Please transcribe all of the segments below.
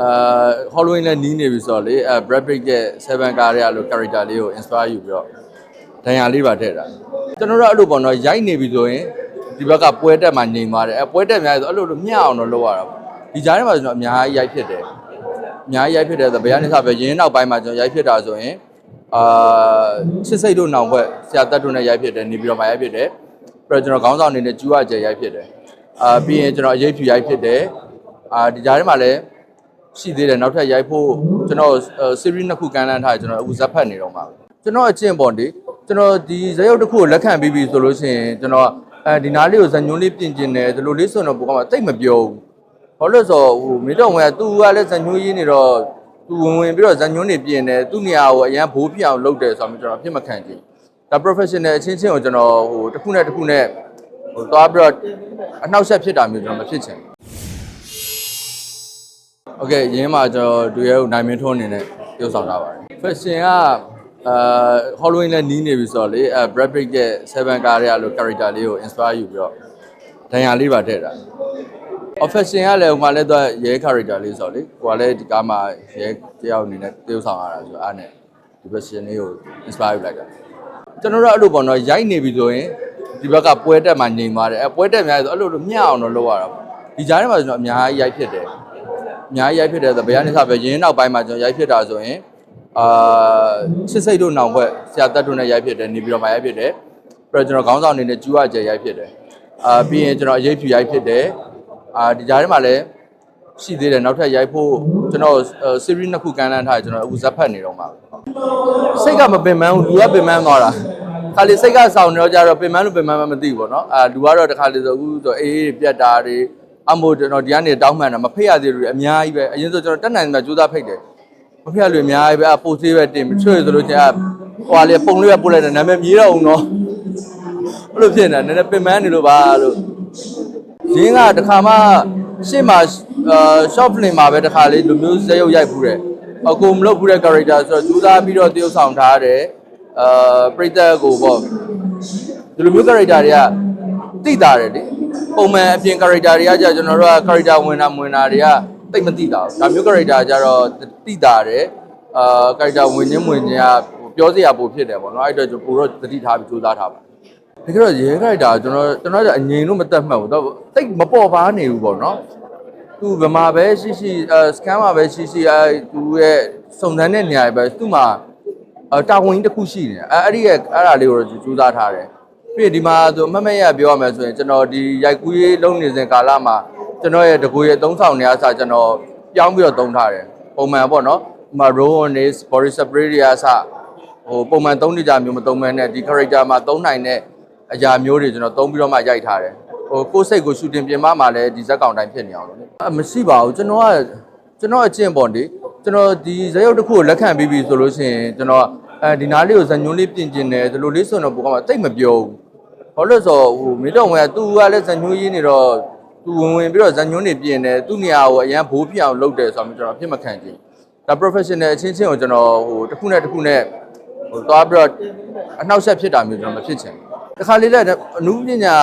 အာ Halloween လည်းနီးနေပြီဆိုတော့လေအဲ Brad Pitt ရဲ့7ကားရဲ့အဲ့လို character လေးကို inspire ယူပြီးတော့ဒဏ်ရာလေးပါထည့်တာကျွန်တော်တို့အဲ့လိုပေါ့နော်ရိုက်နေပြီဆိုရင်ဒီဘက်ကပွဲတက်မှငြိမ်သွားတယ်အဲပွဲတက်များဆိုအဲ့လိုလိုမျှအောင်တော့လုပ်ရတာပေါ့ဒီကြားထဲမှာကျွန်တော်အများကြီးရိုက်ဖြစ်တယ်အများကြီးရိုက်ဖြစ်တယ်ဆိုတော့ဘယ်ကနေစပဲရင်းနောက်ပိုင်းမှာကျွန်တော်ရိုက်ဖြစ်တာဆိုရင်အာချစ်စိတ်တို့နောင်ဘက်ဆရာတက်တို့နဲ့ရိုက်ဖြစ်တယ်နေပြီးတော့မှရိုက်ဖြစ်တယ်ပြီးတော့ကျွန်တော်ခေါင်းဆောင်အနေနဲ့ကျူရကျဲရိုက်ဖြစ်တယ်အာပြီးရင်ကျွန်တော်အရေးဖြူရိုက်ဖြစ်တယ်အာဒီကြားထဲမှာလည်း ရှိသေးတယ်နောက်ထပ်ရိုက်ဖို့ကျွန်တော် series နှစ်ခုကမ်းလှမ်းထားတယ်ကျွန်တော်အခုဇက်ဖတ်နေတော့မှာကျွန်တော်အကျင့်ပေါ့ဒီကျွန်တော်ဒီဇက်ရုပ်တစ်ခုကိုလက်ခံပြီးပြီဆိုလို့ရှိရင်ကျွန်တော်အဲဒီနားလေးကိုဇညွန်းလေးပြင်ကျင်တယ်ဒီလိုလေးဆိုတော့ပိုကမှတိတ်မပြောဘူးဘာလို့လဲဆိုတော့ဟိုမင်းတော်ဝင်ကသူကလည်းဇညွန်းရင်းနေတော့သူဝင်ဝင်ပြီးတော့ဇညွန်းနေပြင်တယ်သူ့နေရာကိုအရန်ဘိုးပြအောင်လုပ်တယ်ဆိုတော့ကျွန်တော်အဖြစ်မခံကြည့်ဒါ professional အချင်းချင်းကိုကျွန်တော်ဟိုတစ်ခုနဲ့တစ်ခုနဲ့ဟိုသွားပြီးတော့အနှောက်အယှက်ဖြစ်တာမျိုးကျွန်တော်မဖြစ်ချင်ဘူး โอเคရင်းမှာကျွန်တော်တွေ့ရကိုနိုင်မင်းထွန်းအနေနဲ့ပြုဆောင်ထားပါတယ် fashion ကအာ Halloween လည်းနီးနေပြီဆိုတော့လေအဲ Brad Pitt ရဲ့7ကားရဲ့အဲ့လို character လေးကို inspire ယူပြီးတော့ဒဏ်ရာလေးပါထည့်တာ fashion ကလည်းဟိုမှာလည်းတော့ရဲ character လေးဆိုတော့လေဟိုကလည်းဒီကားမှာရဲတယောက်အနေနဲ့ပြုဆောင်ရတာဆိုတော့အားနဲ့ဒီ fashion လေးကို inspire ယူလိုက်တာကျွန်တော်တို့အဲ့လိုပေါ့နော်ရိုက်နေပြီဆိုရင်ဒီဘက်ကပွဲတက်မှငြိမ်သွားတယ်အဲပွဲတက်များဆိုအဲ့လိုလိုမျှအောင်တော့လုပ်ရတာပေါ့ဒီကြားထဲမှာကျွန်တော်အများကြီးရိုက်ဖြစ်တယ် အများကြီးရိုက်ဖြစ်တယ်ဆိုဘယ်ကနေစပဲရင်းနောက်ပိုင်းမှာကျွန်တော်ရိုက်ဖြစ်တာဆိုရင်အာချစ်စိတ်တို့နောင်ဘက်ဆရာတက်တို့နဲ့ရိုက်ဖြစ်တယ်နေပြီးတော့မှရိုက်ဖြစ်တယ်ပြီးတော့ကျွန်တော်ခေါင်းဆောင်အနေနဲ့ကျူရကျဲရိုက်ဖြစ်တယ်အာပြီးရင်ကျွန်တော်အရေးဖြူရိုက်ဖြစ်တယ်အာဒီကြားထဲမှာလည်းရှိသေးတယ်နောက်ထပ်ရိုက်ဖို့ကျွန်တော် series နှစ်ခုကမ်းလှမ်းထားတယ်ကျွန်တော်အခုဇက်ဖတ်နေတော့မှာစိတ်ကမပင်ပန်းဘူးလူကပင်ပန်းသွားတာခါလေစိတ်ကစောင့်နေတော့ကြတော့ပင်ပန်းလို့ပင်ပန်းမှမသိဘူးပေါ့နော်အာလူကတော့တခါလေဆိုအခုဆိုအေးအေးပြတ်တာတွေ အမို့ကျွန်တော်ဒီကနေတောင်းမှန်တာမဖိတ်ရသေးလို့အများကြီးပဲအရင်ဆိုကျွန်တော်တက်နိုင်မှာကြိုးစားဖိတ်တယ်မဖိတ်ရလို့အများကြီးပဲအပိုသေးပဲတင်ချွေဆိုလို့ချင်းအဟိုဟာလေပုံလေးပဲပို့လိုက်တယ်နာမည်မြည်တော့အောင်နော်ဘလို့ဖြစ်နေတာနည်းနည်းပင်ပန်းနေလို့ပါလို့ရင်းကတခါမှရှေ့မှာအာ short film မှာပဲတခါလေးလူမျိုးဇက်ရုပ်ရိုက်ဖူးတယ်အကူမလုပ်ဖူးတဲ့ character ဆိုတော့ကြိုးစားပြီးတော့တရုပ်ဆောင်ထားတယ်အာပရိသတ်ကိုပေါ့ဒီလိုမျိုး character တွေကတိတာတယ်လေ ပုံမှန်အပြင် character တွေကကြာကျွန်တော်တို့က character ဝင်တာဝင်တာတွေကတိတ်မတိတာဘူးဒါမျိုး character ကြတော့တိတာတယ်အာ character ဝင်ခြင်းဝင်ခြင်းကပြောစရာပိုဖြစ်တယ်ပေါ့နော်အဲ့တော့ကျွန်တော်ပိုတော့သတိထားပြီးကြိုးစားထားပါတကယ်တော့ရဲ character ကျွန်တော်ကျွန်တော်ကအငြိမ်လို့မတတ်မှတ်ဘူးတော့တိတ်မပေါ်ပါနေဘူးပေါ့နော်သူဗမာပဲရှိရှိအဲစကန်မှာပဲရှိရှိအဲသူရဲ့စုံစမ်းတဲ့နေရာပဲသူ့မှာအတာဝန်ကြီးတစ်ခုရှိနေတယ်အဲအဲ့ဒီရဲ့အဲ့ဒါလေးကိုကြိုးစားထားတယ် ပြီးရင်ဒီမှာသူအမတ်မရပြောရမယ်ဆိုရင်ကျွန်တော်ဒီရိုက်ကူးရေးလုပ်နေစဉ်ကာလမှာကျွန်တော်ရဲ့တကူရဲ့သုံးဆောင်နေရစကျွန်တော်ပြောင်းပြီးတော့သုံးထားတယ်ပုံမှန်ပေါ့နော်ဒီမှာ Rowanis body spray တွေအစဟိုပုံမှန်သုံးနေကြမျိုးမသုံးမဲနဲ့ဒီ character မှာသုံးနိုင်တဲ့အရာမျိုးတွေကျွန်တော်သုံးပြီးတော့မှရိုက်ထားတယ်ဟိုကိုယ်စိတ်ကိုရှူတင်ပြင်မမှာလည်းဒီဇက်ကောင်တိုင်းဖြစ်နေအောင်လို့လေအမရှိပါဘူးကျွန်တော်ကကျွန်တော်အကျင့်ပေါ့လေကျွန်တော်ဒီဇက်ရုပ်တစ်ခုကိုလက်ခံပြီးပြီဆိုလို့ရှိရင်ကျွန်တော် အဲဒီနားလေးကိုဇညွန်းလေးပြင်ကျင်တယ်ဒီလိုလေးဆိုတော့ပိုကမှတိတ်မပြောဘူးဘာလို့လဲဆိုတော့ဟိုမင်းတော်ဝင်ကသူကလည်းဇညွန်းရင်းနေတော့သူဝင်ဝင်ပြီးတော့ဇညွန်းနေပြင်တယ်သူ့နေရာကိုအရန်ဘိုးပြအောင်လုပ်တယ်ဆိုတော့ကျွန်တော်အဖြစ်မခံကြည့်ဒါ professional အချင်းချင်းကိုကျွန်တော်ဟိုတစ်ခုနဲ့တစ်ခုနဲ့ဟိုသွားပြီးတော့အနှောက်အယှက်ဖြစ်တာမျိုးကျွန်တော်မဖြစ်ချင်ဘူးတခါလေးလည်းအနုပညာ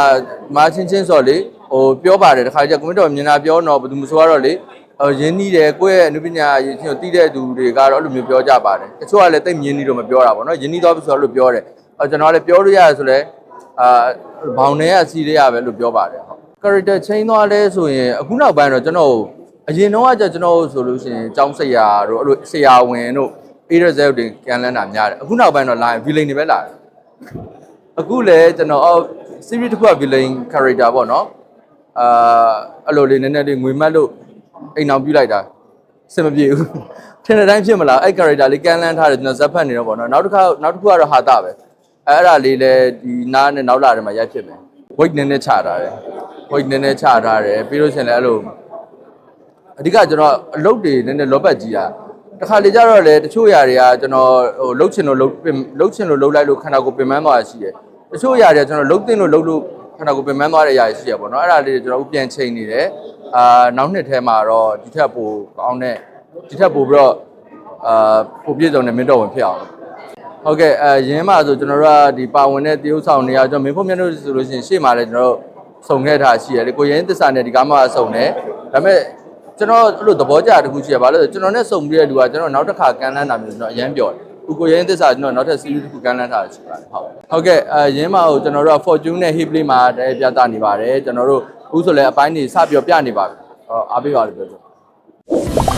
မာချင်းချင်းဆိုလေဟိုပြောပါတယ်တခါကျကွန်မန့်တော်မြင်တာပြောတော့ဘယ်သူမဆိုတော့လေဟို ရင်းနှီးတယ်ကိုယ့်ရဲ့အနုပညာရင်းချင်းကိုတီးတဲ့သူတွေကတော့အဲ့လိုမျိုးပြောကြပါတယ်တချို့ကလည်းတိတ်မြင်နေတော့မပြောတာပေါ့နော်ရင်းနှီးတော့ဆိုတော့လို့ပြောတယ်ဟိုကျွန်တော်ကလည်းပြောလို့ရတယ်ဆိုလဲအာဘောင်ထဲကစီလေးရပဲလို့ပြောပါတယ်ဟုတ် character change သွားလဲဆိုရင်အခုနောက်ပိုင်းတော့ကျွန်တော်အရင်တော့ကကျကျွန်တော်ဆိုလို့ရှိရင်ចောင်းဆရာတို့အဲ့လိုဆရာဝန်တို့ A result တွေကန်လန်းတာများတယ်အခုနောက်ပိုင်းတော့ line villain တွေပဲလာတယ်အခုလည်းကျွန်တော်အော် series တစ်ခုက villain character ပေါ့နော်အာအဲ့လိုလေးနည်းနည်းလေးငွေမတ်လို့ အိမ်အောင်ပြလိုက်တာစင်မပြေဘူးထင်တဲ့တိုင်းဖြစ်မလားအဲ့ character လေးကန်လန်းထားတယ်ကျွန်တော်ဇက်ဖတ်နေတော့ပေါ့နော်နောက်တစ်ခါနောက်တစ်ခုကတော့ဟာတာပဲအဲ့အဲ့ဒါလေးလည်းဒီနားနဲ့နောက်လာတယ်မှာရိုက်ဖြစ်မယ် weight နည်းနည်းချထားတယ် weight နည်းနည်းချထားတယ်ပြီးလို့ရှိရင်လည်းအဲ့လိုအဓိကကျွန်တော်အလုပ်တွေနည်းနည်းလောပတ်ကြီးတာတခါလေကြတော့လေတချို့ຢာတွေကကျွန်တော်ဟိုလှုပ်ချင်လို့လှုပ်ပင်လှုပ်ချင်လို့လှုပ်လိုက်လို့ခန္ဓာကိုယ်ပင်ပန်းသွားတာရှိတယ်တချို့ຢာတွေကကျွန်တော်လှုပ်သိလို့လှုပ်လို့ခန္ဓာကိုယ်ပင်ပန်းသွားတဲ့ຢာတွေရှိရပေါ့နော်အဲ့ဒါလေးတွေကျွန်တော်တို့ပြန်ချိန်နေတယ် အာနောက်နှစ်ထဲမှာတော့ဒီထက်ပိုကောင်းတဲ့ဒီထက်ပိုပြီးတော့အာပိုပြည့်စုံတဲ့မင်းတော်ဝင်ဖြစ်အောင်ဟုတ်ကဲ့အဲရင်းမှာဆိုကျွန်တော်တို့ကဒီပါဝင်တဲ့တရုတ်ဆောင်နေရာကျွန်တော်မင်းဖို့မြတ်တို့ဆိုလို့ရှိရင်ရှေ့မှာလည်းကျွန်တော်တို့စုံခဲ့တာရှိရတယ်ကိုရင်းသစ္စာနဲ့ဒီကားမှာစုံတယ်ဒါပေမဲ့ကျွန်တော်အဲ့လိုသဘောကျတခုရှိရပါလို့ကျွန်တော်နဲ့စုံပြီးတဲ့လူကကျွန်တော်နောက်တစ်ခါကမ်းလှမ်းတာမျိုးကျွန်တော်အရင်ပြောတယ်ဥကိုရင်းသစ္စာကျွန်တော်နောက်ထပ် series တစ်ခုကမ်းလှမ်းထားတာရှိပါတယ်ဟုတ်ဟုတ်ကဲ့အဲရင်းမကိုကျွန်တော်တို့က Fortune နဲ့ Hipley မှာတည်းပြသနေပါတယ်ကျွန်တော်တို့ အခုဆိုလည်းအပိုင်းတွေစပြီးပြနေပါပြီအားပေးပါလို့ပြောချင်